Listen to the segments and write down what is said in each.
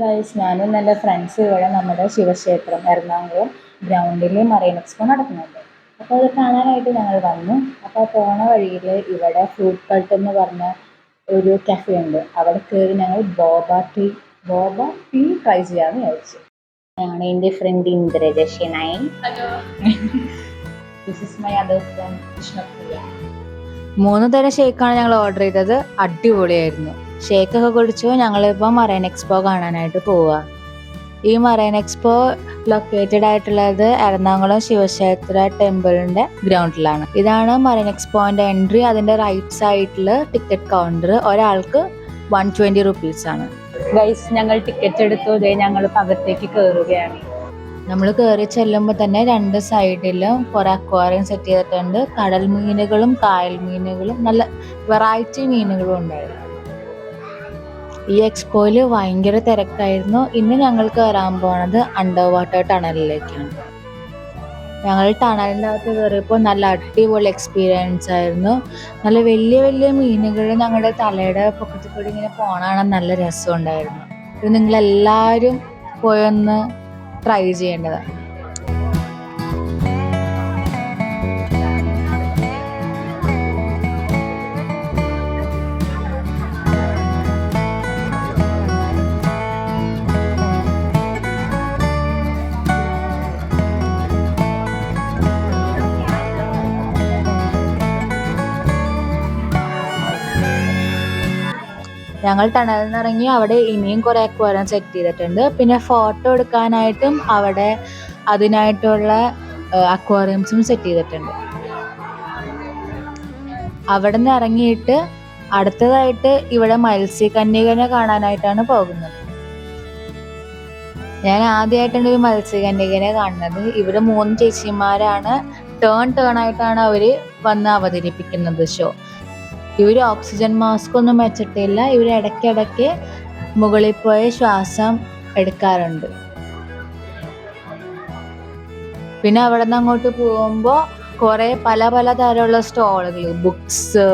Guys ഞാനും എന്റെ friends ഇവിടെ നമ്മുടെ ശിവക്ഷേത്രം എറണാകുളം ഗ്രൗണ്ടിൽ മറൈൻ എക്സ്പോ നടക്കുന്നുണ്ട്. അപ്പോൾ അത് കാണാനായിട്ട് ഞങ്ങൾ വന്നു. അപ്പോൾ പോണ വഴിയിൽ ഇവിടെ ഫ്രൂട്ട് കൾട്ട് എന്ന് പറഞ്ഞ ഒരു കഫേ ഉണ്ട്. അവിടെ കയറി ഞങ്ങൾ boba tea boba tea try ചെയ്യാമെന്ന് വിചാരിച്ചു. ഞങ്ങൾ എന്റെ friend Indraja nine this is my other friend Krishnapriya മൂന്ന് തരം ഷേക്കാണ് ഞങ്ങൾ ഓർഡർ ചെയ്തത്. അടിപൊളിയായിരുന്നു. ഷേക്കൊക്കെ കുടിച്ചു ഞങ്ങളിപ്പോൾ മറൈൻ എക്സ്പോ കാണാനായിട്ട് പോവുക ഈ മറൈൻ എക്സ്പോ ലൊക്കേറ്റഡ് ആയിട്ടുള്ളത് എറണാകുളം ശിവക്ഷേത്ര ടെമ്പിളിന്റെ ഗ്രൗണ്ടിലാണ്. ഇതാണ് മറൈൻ എക്സ്പോന്റെ എൻട്രി അതിന്റെ റൈറ്റ് സൈഡിൽ ടിക്കറ്റ് കൗണ്ടർ ഒരാൾക്ക് വൺ ട്വന്റി റുപ്പീസ് ആണ്. ഗൈസ് ഞങ്ങൾ ടിക്കറ്റ് എടുത്തു. ഇതേ ഞങ്ങൾ പകത്തേക്ക് കയറുകയാണ് നമ്മൾ കയറി ചെല്ലുമ്പോൾ തന്നെ രണ്ട് സൈഡിലും കുറെ അക്വാറിയം സെറ്റ് ചെയ്തിട്ടുണ്ട്. കടൽ മീനുകളും കായൽ മീനുകളും നല്ല വെറൈറ്റി മീനുകളും ഉണ്ടായിരുന്നു. ഈ എക്സ്പോയിൽ ഭയങ്കര തിരക്കായിരുന്നു. ഇന്ന് ഞങ്ങൾ കയറാൻ പോണത് അണ്ടർ വാട്ടർ ടണലിലേക്കാണ് ഞങ്ങൾ ടണലിന്റെ അകത്ത് കയറിയപ്പോൾ നല്ല അടിപൊളി എക്സ്പീരിയൻസ് ആയിരുന്നു. നല്ല വലിയ വലിയ മീനുകൾ ഞങ്ങളുടെ തലയുടെ പൊക്കത്തിൽ കൂടി ഇങ്ങനെ പോകണമെന്ന് നല്ല രസമുണ്ടായിരുന്നു. ഇത് നിങ്ങളെല്ലാവരും പോയൊന്ന് ട്രൈ ചെയ്യേണ്ടതാണ്. ഞങ്ങൾ ടണലിൽ നിന്ന് ഇറങ്ങി അവിടെ ഇനിയും കുറെ അക്വാറിയം സെറ്റ് ചെയ്തിട്ടുണ്ട്. പിന്നെ ഫോട്ടോ എടുക്കാനായിട്ടും അവിടെ അതിനായിട്ടുള്ള അക്വാറിയംസും സെറ്റ് ചെയ്തിട്ടുണ്ട്. അവിടെ നിന്ന് ഇറങ്ങിയിട്ട് അടുത്തതായിട്ട് ഇവിടെ മത്സ്യകന്യകനെ കാണാനായിട്ടാണ് പോകുന്നത്. ഞാൻ ആദ്യമായിട്ടാണ് ഒരു മത്സ്യകന്യകനെ കാണുന്നത്. ഇവിടെ മൂന്ന് ചേച്ചിമാരാണ്. ടേൺ ടേൺ ആയിട്ടാണ് അവർ വന്ന് അവതരിപ്പിക്കുന്നത് ഷോ ഇവർ ഓക്സിജൻ മാസ്ക് ഒന്നും വെച്ചിട്ടില്ല. ഇവർ ഇടയ്ക്കിടയ്ക്ക് മുകളിൽ പോയി ശ്വാസം എടുക്കാറുണ്ട്. പിന്നെ അവിടെ നിന്ന് അങ്ങോട്ട് പോകുമ്പോൾ കുറേ പല പല തരമുള്ള സ്റ്റോളുകൾ ബുക്സ്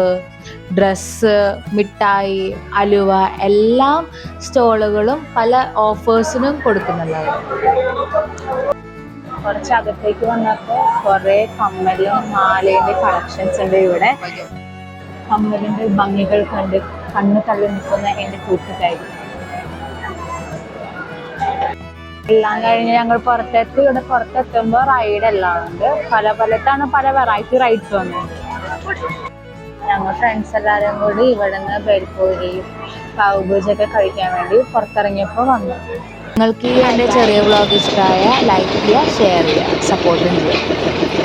ഡ്രസ്സ് മിഠായി അലുവ എല്ലാം സ്റ്റോളുകളും പല ഓഫേഴ്സിനും കൊടുക്കുന്നുണ്ടായിരുന്നു കുറച്ച് അകത്തേക്ക് വന്നപ്പോൾ കുറേ കമ്മലും മാലയുടെ കളക്ഷൻസ് ഉണ്ട് ഇവിടെ. കമ്മലിന്റെ ഭംഗികൾ കണ്ട് കണ്ണു തള്ളി നിൽക്കുന്ന എന്റെ കൂട്ടുകാരി. എല്ലാം കഴിഞ്ഞ് ഞങ്ങൾ പുറത്തെത്തി. ഇവിടെ പുറത്തെത്തുമ്പോൾ റൈഡ് എല്ലാം ഉണ്ട്. പല പലത്താണ് പല വെറൈറ്റി റൈഡ്സ് വന്നത് ഞങ്ങൾ ഫ്രണ്ട്സ് എല്ലാവരും കൂടി ഇവിടെ നിന്ന് ബെൽപൂരി പാവുഭൂജൊക്കെ കഴിക്കാൻ വേണ്ടി പുറത്തിറങ്ങിയപ്പോൾ വന്നു. നിങ്ങൾക്ക് ഈ എന്റെ ചെറിയ വ്ളോഗ് ഇഷ്ടമായ ലൈക്ക് ചെയ്യുക ഷെയർ ചെയ്യുക സപ്പോർട്ടും ചെയ്യുക.